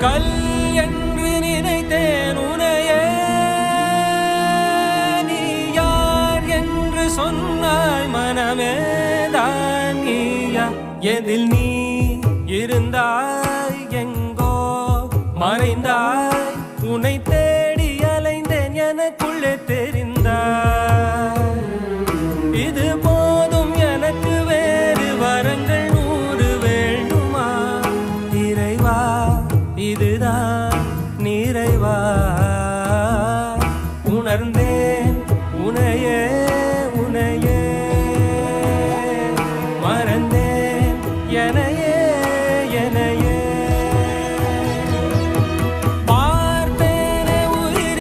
கல் என்று நினைத்தேன் உனையே. நீ யார் என்று சொன்னாய் மனமே தான் எதில் நீ இருந்தாய் எங்கோ மறைந்தாய் உனைத்தே உணர்ந்தேன் உனையே